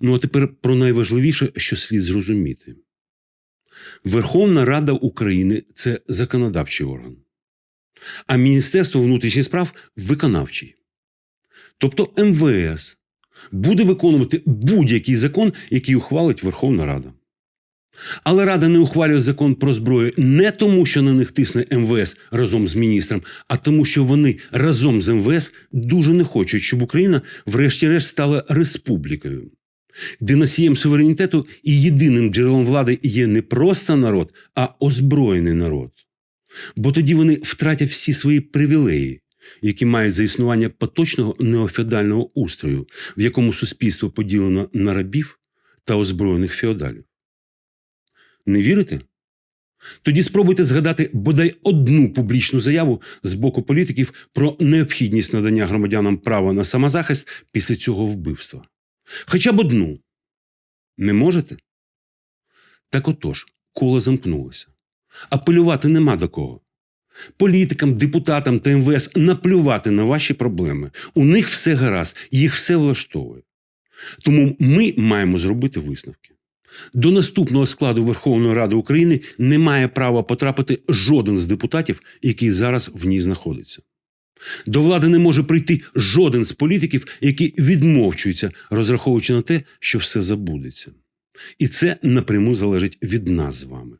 Ну а тепер про найважливіше, що слід зрозуміти. Верховна Рада України це законодавчий орган, а Міністерство внутрішніх справ виконавчий. Тобто МВС буде виконувати будь-який закон, який ухвалить Верховна Рада. Але Рада не ухвалює закон про зброю не тому, що на них тисне МВС разом з міністром, а тому, що вони разом з МВС дуже не хочуть, щоб Україна, врешті-решт, стала республікою, де носієм суверенітету і єдиним джерелом влади є не просто народ, а озброєний народ. Бо тоді вони втратять всі свої привілеї, які мають за існування поточного неофеодального устрою, в якому суспільство поділено на рабів та озброєних феодалів. Не вірите? Тоді спробуйте згадати бодай одну публічну заяву з боку політиків про необхідність надання громадянам права на самозахист після цього вбивства. Хоча б одну. Не можете? Так отож, коло замкнулося. Апелювати нема до кого. Політикам, депутатам та МВС наплювати на ваші проблеми. У них все гаразд, їх все влаштовує. Тому ми маємо зробити висновки. До наступного складу Верховної Ради України не має права потрапити жоден з депутатів, який зараз в ній знаходиться. До влади не може прийти жоден з політиків, які відмовчуються, розраховуючи на те, що все забудеться. І це напряму залежить від нас з вами.